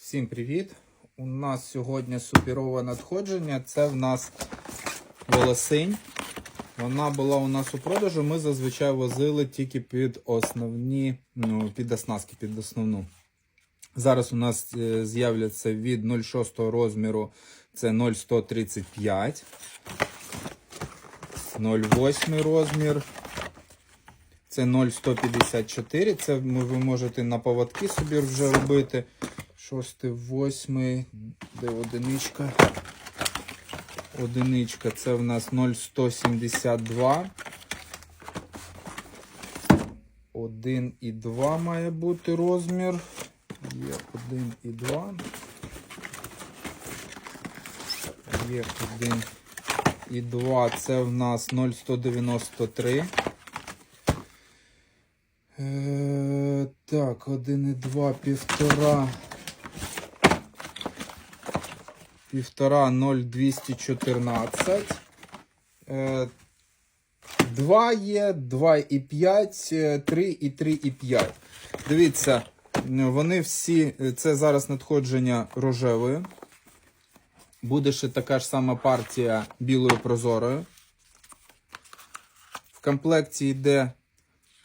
Всім привіт! У нас сьогодні суперове надходження. Це в нас волосинь. Вона була у нас у продажу. Ми зазвичай возили тільки під основні, ну, під оснастки, під основну. Зараз у нас е, з'являться від 0,6 розміру це 0,135, 0,8 розмір. Це 0,154. Це ви можете на поводки собі вже робити. Шостий, восьмий, де одиничка? Одиничка, це в нас 0,172. 1,2 має бути розмір. Є 1,2. Є 1,2. Це в нас 0,193. Е, так, 1,2, півтора. Півтора 0,214. Е, 2 є, 2,5, 3 і 3,5. Дивіться, вони всі, це зараз надходження рожевої. Буде ще така ж сама партія білою прозорою. В комплекті йде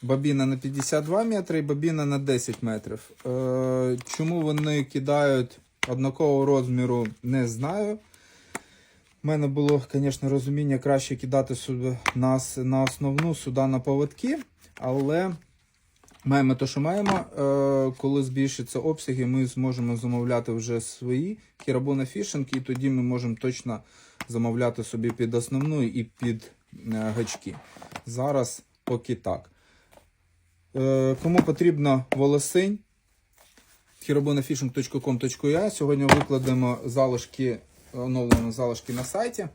бабіна на 52 метри і бабіна на 10 метрів. Е, чому вони кидають однакового розміру, не знаю. У мене було, звісно, розуміння краще кидати сюди на, на основну, сюди на поводки, але маємо те, що маємо. Е, коли збільшаться обсяги, ми зможемо замовляти вже свої хірабона фішинг, і тоді ми можемо точно замовляти собі під основну і під е, гачки. Зараз поки так. Е, кому потрібно волосинь, hirobonafishing.com.ua. Сьогодні викладемо залишки, оновлені залишки на сайті.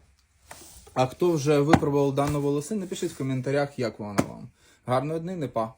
А хто вже випробував дану волосинь, напишіть в коментарях, як вона вам. Гарної дни, не па!